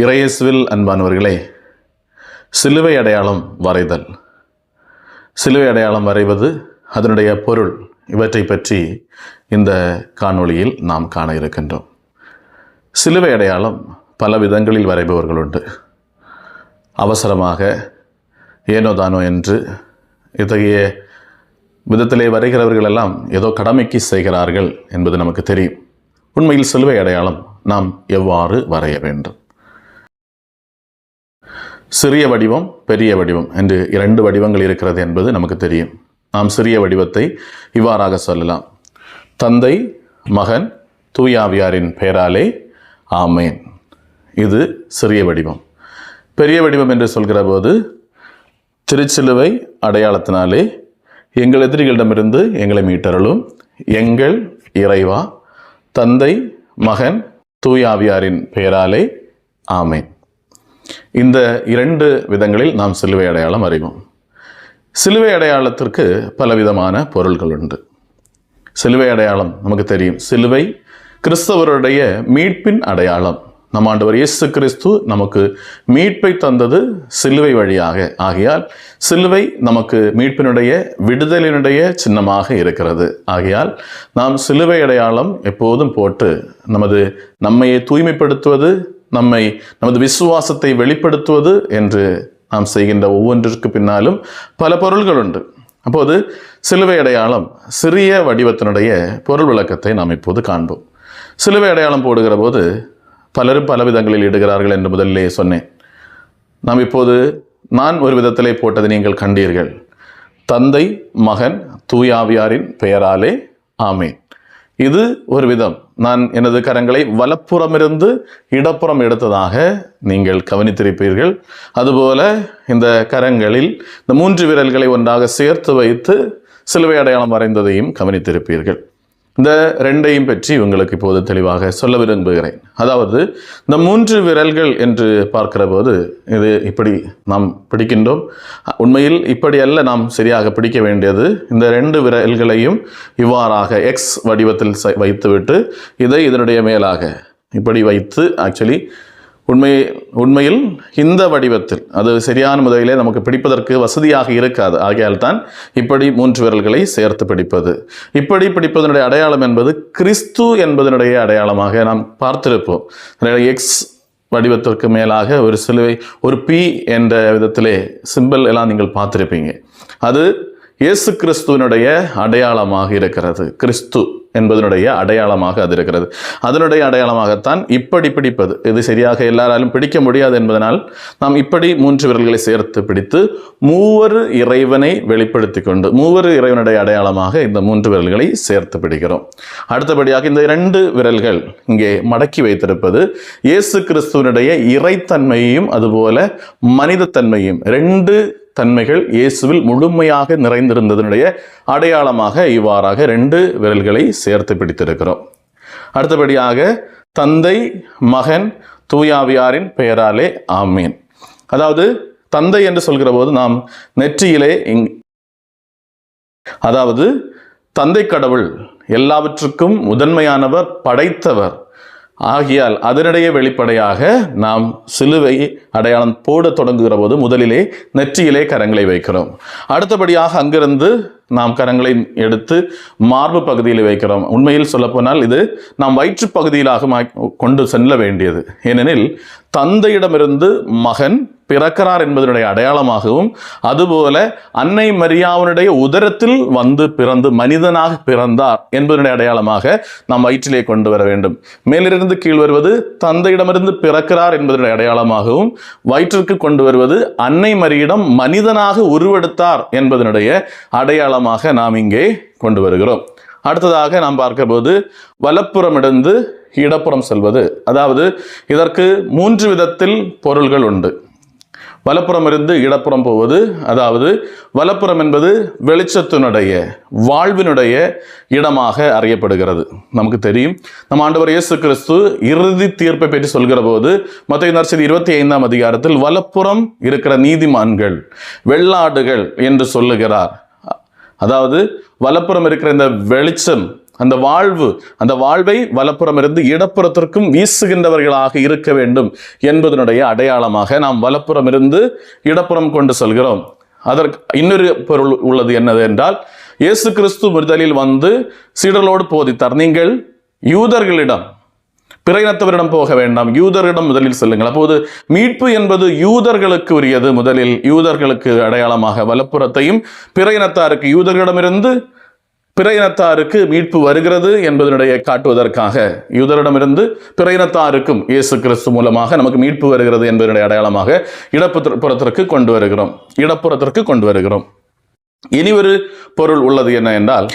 இறையேசுவில் அன்பானவர்களே சிலுவை அடையாளம் வரைதல். சிலுவை அடையாளம் வரைவது அதனுடைய பொருள். இவற்றை பற்றி இந்த காணொளியில் நாம் காண இருக்கின்றோம். சிலுவை அடையாளம் பல விதங்களில் வரைபவர்கள் உண்டு அவசரமாக ஏனோ தானோ என்று இத்தகைய விதத்திலே வரைகிறவர்கள் எல்லாம் ஏதோ கடமைக்கு செய்கிறார்கள் என்பது நமக்கு தெரியும். உண்மையில் சிலுவை அடையாளம் நாம் எவ்வாறு வரைய வேண்டும்? சிறிய வடிவம் பெரிய வடிவம் என்று இரண்டு வடிவங்கள் இருக்கிறது என்பது நமக்கு தெரியும். நாம் சிறிய வடிவத்தை இவ்வாறாக சொல்லலாம். தந்தை மகன் தூயாவியாரின் பெயராலே ஆமேன். இது சிறிய வடிவம். பெரிய வடிவம் என்று சொல்கிற போது திருச்சிலுவை அடையாளத்தினாலே எங்கள் எதிரிகளிடமிருந்து எங்களை மீட்டருளும் எங்கள் இறைவா தந்தை மகன் தூயாவியாரின் பெயராலே ஆமேன். இந்த இரண்டு விதங்களில் நாம் சிலுவை அடையாளம் அறிவோம். சிலுவை அடையாளத்திற்கு பலவிதமான பொருள்கள் உண்டு. சிலுவை அடையாளம் நமக்கு தெரியும். சிலுவை கிறிஸ்தவருடைய மீட்பின் அடையாளம். நம் ஆண்டவர் இயேசு கிறிஸ்து நமக்கு மீட்பை தந்தது சிலுவை வழியாக. ஆகையால் சிலுவை நமக்கு மீட்பினுடைய விடுதலினுடைய சின்னமாக இருக்கிறது. ஆகையால் நாம் சிலுவை அடையாளம் எப்போதும் போட்டு நமது நம்மையை தூய்மைப்படுத்துவது நம்மை நமது விசுவாசத்தை வெளிப்படுத்துவது என்று நாம் செய்கின்ற ஒவ்வொன்றிற்கு பின்னாலும் பல பொருள்கள் உண்டு. அப்போது சிலுவை அடையாளம் சிறிய வடிவத்தினுடைய பொருள் விளக்கத்தை நாம் இப்போது காண்போம். சிலுவை அடையாளம் போடுகிற போது பலரும் பல விதங்களில் இடுகிறார்கள் என்று முதலிலே சொன்னேன். நாம் இப்போது நான் ஒரு விதத்திலே போட்டதை நீங்கள் கண்டீர்கள். தந்தை மகன் தூயாவியாரின் பெயராலே ஆமேன். இது ஒரு விதம். நான் எனது கரங்களை வலப்புறமிருந்து இடப்புறம் எடுத்ததாக நீங்கள் கவனித்திருப்பீர்கள். அதுபோல இந்த கரங்களில் இந்த மூன்று விரல்களை ஒன்றாக சேர்த்து வைத்து சிலுவை அடையாளம் வரைந்ததையும் கவனித்திருப்பீர்கள். இந்த ரெண்டையும் பற்றி உங்களுக்கு இப்போது தெளிவாக சொல்ல விரும்புகிறேன். அதாவது இந்த மூன்று விரல்கள் என்று பார்க்கிற போது இது இப்படி நாம் பிடிக்கின்றோம். உண்மையில் இப்படி அல்ல நாம் சரியாக பிடிக்க வேண்டியது. இந்த ரெண்டு விரல்களையும் இவ்வாறாக எக்ஸ் வடிவத்தில் ச- வைத்துவிட்டு இதை இதனுடைய மேலாக இப்படி வைத்து ஆக்சுவலி உண்மை உண்மையில் இந்த வடிவத்தில் அது சரியான முறையிலே நமக்கு பிடிப்பதற்கு வசதியாக இருக்காது. ஆகையால் தான் இப்படி மூன்று விரல்களை சேர்த்து பிடிப்பது. இப்படி பிடிப்பதனுடைய அடையாளம் என்பது கிறிஸ்து என்பதனுடைய அடையாளமாக நாம் பார்த்திருப்போம். எக்ஸ் வடிவத்திற்கு மேலாக ஒரு சிலுவை ஒரு பி என்ற விதத்திலே சிம்பிள் எல்லாம் நீங்கள் பார்த்துருப்பீங்க. அது இயேசு கிறிஸ்துவனுடைய அடையாளமாக இருக்கிறது. கிறிஸ்து. என்பதனுடைய அடையாளமாக அது இருக்கிறது. அதனுடைய அடையாளமாகத்தான் இப்படி பிடிப்பது. இது சரியாக எல்லாராலும் பிடிக்க முடியாது என்பதனால் நாம் இப்படி மூன்று விரல்களை சேர்த்து பிடித்து மூவர் இறைவனை வெளிப்படுத்தி கொண்டு மூவர் இறைவனுடைய அடையாளமாக இந்த மூன்று விரல்களை சேர்த்து பிடிக்கிறோம். அடுத்தபடியாக இந்த இரண்டு விரல்கள் இங்கே மடக்கி வைத்திருப்பது இயேசு கிறிஸ்துவனுடைய இறைத்தன்மையையும் அதுபோல மனிதத்தன்மையும் ரெண்டு தன்மைகள் இயேசுவில் முழுமையாக நிறைந்திருந்ததனுடைய அடையாளமாக இவ்வாறாக ரெண்டு விரல்களை சேர்த்து பிடித்திருக்கிறோம். அடுத்தபடியாக தந்தை மகன் தூயாவியாரின் பெயராலே ஆமீன். அதாவது தந்தை என்று சொல்கிற போது நாம் நெற்றியிலே இங் அதாவது தந்தை கடவுள் எல்லாவற்றுக்கும் முதன்மையானவர் படைத்தவர் ஆகியால் அதனிடையே வெளிப்படையாக நாம் சிலுவை அடையாளம் போட தொடங்குகிற போது முதலிலே நெற்றியிலே கரங்களை வைக்கிறோம். அடுத்தபடியாக அங்கிருந்து நாம் கரங்களை எடுத்து மார்பு பகுதியில் வைக்கிறோம். உண்மையில் சொல்லப்போனால் இது நாம் வயிற்று பகுதியிலாக மா- கொண்டு செல்ல வேண்டியது. ஏனெனில் தந்தையிடமிருந்து மகன் பிறக்கிறார் என்பதனுடைய அடையாளமாகவும் அதுபோல அன்னை மரியாவனுடைய உதரத்தில் வந்து பிறந்து மனிதனாக பிறந்தார் என்பதனுடைய அடையாளமாக நாம் வயிற்றிலே கொண்டு வர வேண்டும். மேலிருந்து கீழ் வருவது தந்தையிடமிருந்து பிறக்கிறார் என்பதனுடைய அடையாளமாகவும் வயிற்றுக்கு கொண்டு வருவது அன்னை மரியிடம் மனிதனாக உருவெடுத்தார் என்பதனுடைய அடையாளமாக நாம் இங்கே கொண்டு வருகிறோம். அடுத்ததாக நாம் பார்க்கும்போது வலப்புறமிருந்து இடப்புறம் செல்வது. அதாவது இதற்கு மூன்று விதத்தில் பொருள்கள் உண்டு. வலப்புறம் இருந்து இடப்புறம் போவது அதாவது வலப்புறம் என்பது வெளிச்சத்தினுடைய வாழ்வினுடைய இடமாக அறியப்படுகிறது. நமக்கு தெரியும். நம் ஆண்டவர் இயேசு கிறிஸ்து இறுதி தீர்ப்பை பற்றி சொல்கிற போது மத்திய நர்சதி இருபத்தி ஐந்தாம் அதிகாரத்தில் வலப்புறம் இருக்கிற நீதிமான்கள் வெள்ளாடுகள் என்று சொல்லுகிறார். அதாவது வலப்புறம் இருக்கிற இந்த வெளிச்சம் அந்த வாழ்வு அந்த வாழ்வை வலப்புறம் இருந்து இடப்புறத்திற்கும் வீசுகின்றவர்களாக இருக்க வேண்டும் என்பதனுடைய அடையாளமாக நாம் வலப்புறம் இருந்து இடப்புறம் கொண்டு செல்கிறோம். அதற்கு இன்னொரு பொருள் உள்ளது என்னது என்றால் இயேசு கிறிஸ்து முதலில் வந்து சீடலோடு போதித்தார். நீங்கள் யூதர்களிடம் பிற இனத்தவரிடம் போக வேண்டாம். யூதரிடம் முதலில் செல்லுங்கள். அப்போது மீட்பு என்பது யூதர்களுக்கு உரியது. முதலில் யூதர்களுக்கு அடையாளமாக வலப்புறத்தையும் பிற இனத்தாருக்கு யூதர்களிடமிருந்து பிற இனத்தாருக்கு மீட்பு வருகிறது என்பதனுடைய காட்டுவதற்காக யூதரிடமிருந்து பிற இனத்தாருக்கும் இயேசு கிறிஸ்து மூலமாக நமக்கு மீட்பு வருகிறது என்பதனுடைய அடையாளமாக இடப்புறத்திற்கு கொண்டு வருகிறோம். இடப்புறத்திற்கு கொண்டு வருகிறோம். இனி ஒரு பொருள் உள்ளது என்ன என்றால்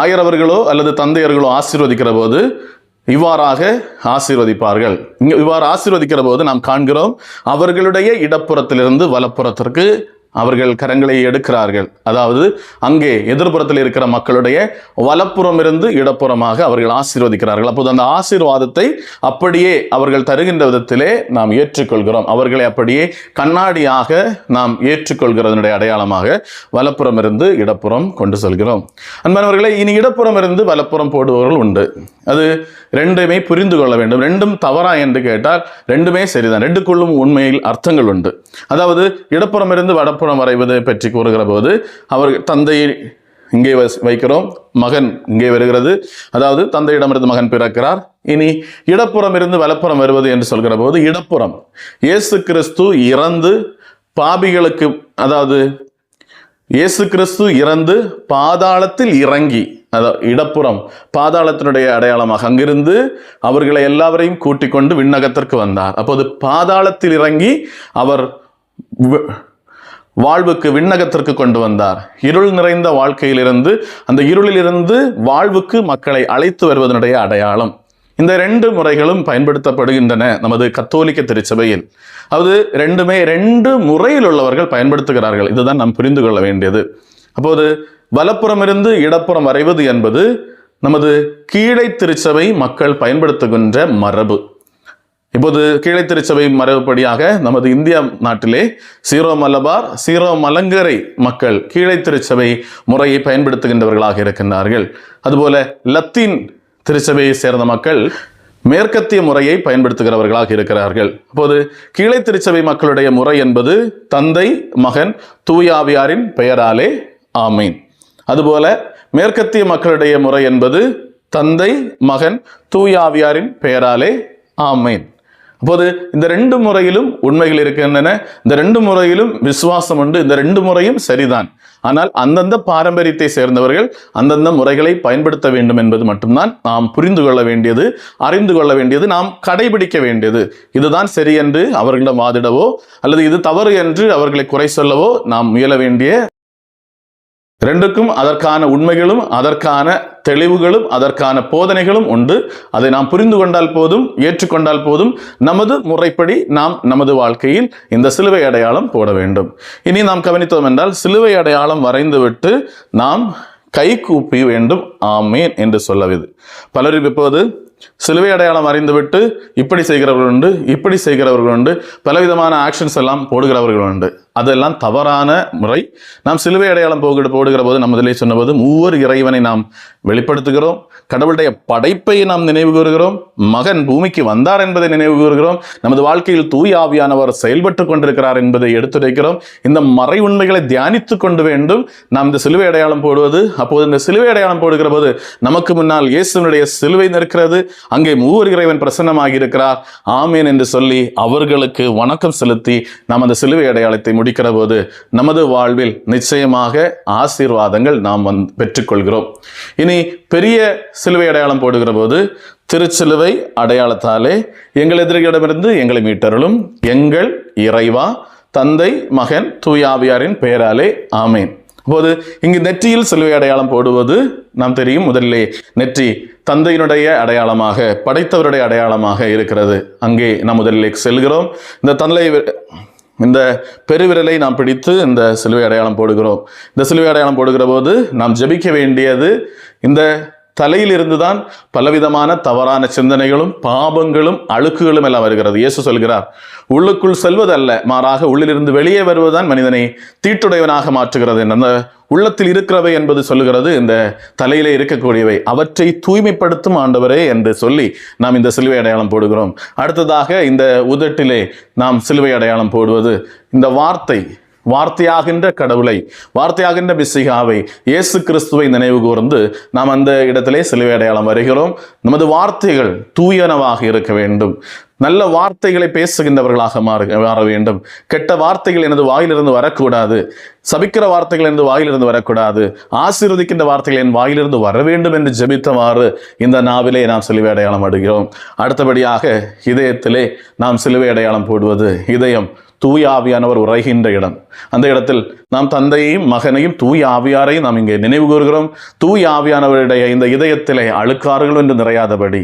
ஆயரவர்களோ அல்லது தந்தையர்களோ ஆசீர்வதிக்கிற போது இவ்வாறாக ஆசீர்வதிப்பார்கள். இங்கே இவ்வாறு ஆசீர்வதிக்கிற போது நாம் காண்கிறோம் அவர்களுடைய இடப்புறத்திலிருந்து வலப்புறத்திற்கு அவர்கள் கரங்களை எடுக்கிறார்கள். அதாவது அங்கே எதிர்ப்புறத்தில் இருக்கிற மக்களுடைய வலப்புறம் இருந்து இடப்புறமாக அவர்கள் ஆசீர்வதிக்கிறார்கள். அப்போது அந்த ஆசீர்வாதத்தை அப்படியே அவர்கள் தருகின்ற விதத்திலே நாம் ஏற்றுக்கொள்கிறோம். அவர்களை அப்படியே கண்ணாடியாக நாம் ஏற்றுக்கொள்கிறதனுடைய அடையாளமாக வலப்புறம் இருந்து இடப்புறம் கொண்டு செல்கிறோம். அன்பானவர்களை இனி இடப்புறம் இருந்து வலப்புறம் போடுபவர்கள் உண்டு. அது ரெண்டுமே புரிந்து கொள்ள வேண்டும். ரெண்டும் தவறா என்று கேட்டால் ரெண்டுமே சரிதான். ரெண்டுக்குள்ளும் உண்மையில் அர்த்தங்கள் உண்டு. அதாவது இடப்புறம் இருந்து வடப்புறம் வரைவது பற்றி கூறுகிற போது அவர் தந்தையை இங்கே வைக்கிறோம். மகன் இங்கே வருகிறது. அதாவது தந்தையிடமிருந்து மகன் பிறக்கிறார். இனி இடப்புறம் இருந்து வலப்புறம் வருவது என்று சொல்கிற போது இடப்புறம். இயேசு கிறிஸ்து இறந்து பாபிகளுக்கு அதாவது இயேசு கிறிஸ்து இறந்து பாதாளத்தில் இறங்கி அதாவது இடப்புறம் பாதாளத்தினுடைய அடையாளமாக அங்கிருந்து அவர்களை எல்லாவரையும் கூட்டிக் கொண்டு விண்ணகத்திற்கு வந்தார். அப்போது பாதாளத்தில் இறங்கி அவர் வாழ்வுக்கு விண்ணகத்திற்கு கொண்டு வந்தார். இருள் நிறைந்த வாழ்க்கையிலிருந்து அந்த இருளிலிருந்து வாழ்வுக்கு மக்களை அழைத்து வருவதனுடைய அடையாளம். இந்த ரெண்டு முறைகளும் பயன்படுத்தப்படுகின்றன நமது கத்தோலிக்க திருச்சபையில். அது ரெண்டுமே ரெண்டு முறையில் உள்ளவர்கள் பயன்படுத்துகிறார்கள். இதுதான் நாம் புரிந்து கொள்ள வேண்டியது. அப்போது வலப்புறமிருந்து இடப்புறம் வரைவது என்பது நமது கீழை திருச்சபை மக்கள் பயன்படுத்துகின்ற மரபு. இப்போது கீழை திருச்சபை மரபுப்படியாக நமது இந்தியா நாட்டிலே சீரோ மலபார் சீரோ மலங்கரை மக்கள் கீழே திருச்சபை முறையை பயன்படுத்துகின்றவர்களாக இருக்கின்றார்கள். அதுபோல லத்தீன் திருச்சபையை சேர்ந்த மக்கள் மேற்கத்திய முறையை பயன்படுத்துகிறவர்களாக இருக்கிறார்கள். அப்போது கீழை திருச்சபை மக்களுடைய முறை என்பது தந்தை மகன் தூயாவியாரின் பெயராலே ஆமீன். அதுபோல மேற்கத்திய மக்களுடைய முறை என்பது தந்தை மகன் தூயாவியாரின் பெயராலே ஆமீன். அப்போது இந்த ரெண்டு முறையிலும் உண்மைகள் இருக்கின்றன. இந்த ரெண்டு முறையிலும் விசுவாசம் உண்டு. இந்த ரெண்டு முறையும் சரிதான். ஆனால் அந்தந்த பாரம்பரியத்தை சேர்ந்தவர்கள் அந்தந்த முறைகளை பயன்படுத்த வேண்டும் என்பது மட்டும்தான் நாம் புரிந்து கொள்ள வேண்டியது அறிந்து கொள்ள வேண்டியது நாம் கடைபிடிக்க வேண்டியது. இதுதான் சரி என்று அவர்களிடம் வாதிடவோ அல்லது இது தவறு என்று அவர்களை குறை சொல்லவோ நாம் முயல வேண்டிய ரெண்டுக்கும் அதற்கான உண்மைகளும் அதற்கான தெளிவுகளும் அதற்கான போதனைகளும் உண்டு. அதை நாம் புரிந்து கொண்டால் போதும் ஏற்றுக்கொண்டால் போதும். நமது முறைப்படி நாம் நமது வாழ்க்கையில் இந்த சிலுவை அடையாளம் போட வேண்டும். இனி நாம் கவனித்தோம் என்றால் சிலுவை அடையாளம் வரைந்துவிட்டு நாம் கை கூப்பி வேண்டும். ஆமேன் என்று சொல்லவிது. பலரும் இப்போது சிலுவை அடையாளம் அறிந்துவிட்டு இப்படி செய்கிறவர்கள் உண்டு இப்படி செய்கிறவர்கள் உண்டு பலவிதமான ஆக்ஷன்ஸ் எல்லாம் போடுகிறவர்கள் உண்டு. அதெல்லாம் தவறான முறை. நாம் சிலுவை அடையாளம் போகிற போடுகிற போது நம்ம இதிலே சொன்னபோது ஒவ்வொரு இறைவனை நாம் வெளிப்படுத்துகிறோம். கடவுளுடைய படைப்பை நாம் நினைவு கூறுகிறோம். மகன் பூமிக்கு வந்தார் என்பதை நினைவு கூறுகிறோம். நமது வாழ்க்கையில் தூய் ஆவியானவர் செயல்பட்டு கொண்டிருக்கிறார் என்பதை எடுத்துரைக்கிறோம். இந்த மறை உண்மைகளை தியானித்துக் கொண்டு வேண்டும். நாம் இந்த சிலுவை அடையாளம் போடுவது அப்போது இந்த சிலுவை அடையாளம் போடுகிற போது நமக்கு முன்னால் இயேசுனுடைய சிலுவை நிற்கிறது. அங்கே மூவர் இறைவன் பிரசன்னமாகி இருக்கிறார். ஆமேன் என்று சொல்லி அவர்களுக்கு வணக்கம் செலுத்தி நாம் அந்த சிலுவை அடையாளத்தை முடிக்கிற போது நமது வாழ்வில் நிச்சயமாக ஆசீர்வாதங்கள் நாம் வந் பெற்றுக்கொள்கிறோம். இனி பெரிய சிலுவை அடையாளம் போடுகிற போது திருச்சிலுவை அடையாளத்தாலே எங்கள் எதிரிகளிடமிருந்து எங்களை மீட்டருளும். எங்கள் இறைவா தந்தை மகன் தூயாவியாரின் பெயராலே ஆமேன். அப்போது இங்கு நெற்றியில் சிலுவை அடையாளம் போடுவது நாம் தெரியும். முதலிலே நெற்றி தந்தையினுடைய அடையாளமாக படைத்தவருடைய அடையாளமாக இருக்கிறது. அங்கே நாம் முதலிலே செல்கிறோம். இந்த தந்தை இந்த பெருவிரலை நாம் பிடித்து இந்த சிலுவை அடையாளம் போடுகிறோம். இந்த சிலுவை அடையாளம் போடுகிற போது நாம் ஜெபிக்க வேண்டியது இந்த தலையிலிருந்து தான் பலவிதமான தவறான சிந்தனைகளும் பாபங்களும் அழுக்குகளும் எல்லாம் வருகிறது. இயேசு சொல்கிறார் உள்ளுக்குள் செல்வதல்ல மாறாக உள்ளிலிருந்து வெளியே வருவதுதான் மனிதனை தீட்டுடையவனாக மாற்றுகிறது. அந்த உள்ளத்தில் இருக்கிறவை என்பது சொல்லுகிறது இந்த தலையிலே இருக்கக்கூடியவை அவற்றை தூய்மைப்படுத்தும் ஆண்டவரே என்று சொல்லி நாம் இந்த சிலுவை அடையாளம் போடுகிறோம். அடுத்ததாக இந்த உதட்டிலே நாம் சிலுவை அடையாளம் போடுவது. இந்த வார்த்தை வார்த்தையாகின்ற கடவுளை வார்த்தையாகின்ற பிசிகாவை இயேசு கிறிஸ்துவை நினைவு கூர்ந்து நாம் அந்த இடத்திலே சிலுவை அடையாளம் வருகிறோம். நமது வார்த்தைகள் தூயனவாக இருக்க வேண்டும். நல்ல வார்த்தைகளை பேசுகின்றவர்களாக மாற மாற வேண்டும். கெட்ட வார்த்தைகள் எனது வாயிலிருந்து வரக்கூடாது. சபிக்கிற வார்த்தைகள் எனது வாயிலிருந்து வரக்கூடாது. ஆசீர்வதிக்கின்ற வார்த்தைகள் என் வாயிலிருந்து வர வேண்டும் என்று ஜெபித்தவாறு இந்த நாவிலே நாம் சிலுவை அடையாளம் அடுகிறோம். அடுத்தபடியாக இதயத்திலே நாம் சிலுவை அடையாளம் போடுவது இதயம். தூய ஆவியானவர் உரைகின்ற இடம். அந்த இடத்தில் நாம் தந்தையையும் மகனையும் தூய ஆவியாரையும் நாம் இங்கே நினைவு கூறுகிறோம். தூய ஆவியானவருடைய இந்த இதயத்திலே அழுக்காறுகள் என்று நிறையாதபடி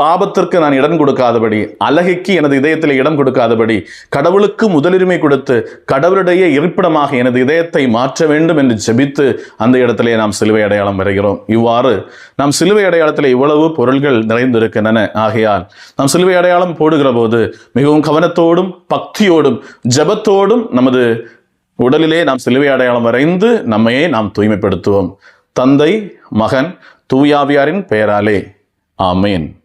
பாபத்திற்கு நான் இடம் கொடுக்காதபடி அழகைக்கு எனது இதயத்தில் இடம் கொடுக்காதபடி கடவுளுக்கு முதலுரிமை கொடுத்து கடவுளுடைய இருப்பிடமாக எனது இதயத்தை மாற்ற வேண்டும் என்று ஜெபித்து அந்த இடத்திலே நாம் சிலுவை அடையாளம் வரைகிறோம் இவ்வாறு நாம் சிலுவை அடையாளத்தில் இவ்வளவு பொருள்கள் நிறைந்திருக்கின்றன. ஆகையால் நாம் சிலுவை அடையாளம் போடுகிற போது மிகவும் கவனத்தோடும் பக்தியோடும் ஜெபத்தோடும் நமது உடலிலே நாம் சிலுவை அடையாளம் வரைந்து நம்மையே நாம் தூய்மைப்படுத்துவோம். தந்தை மகன் தூயாவியாரின் பெயராலே. ஆமேன்.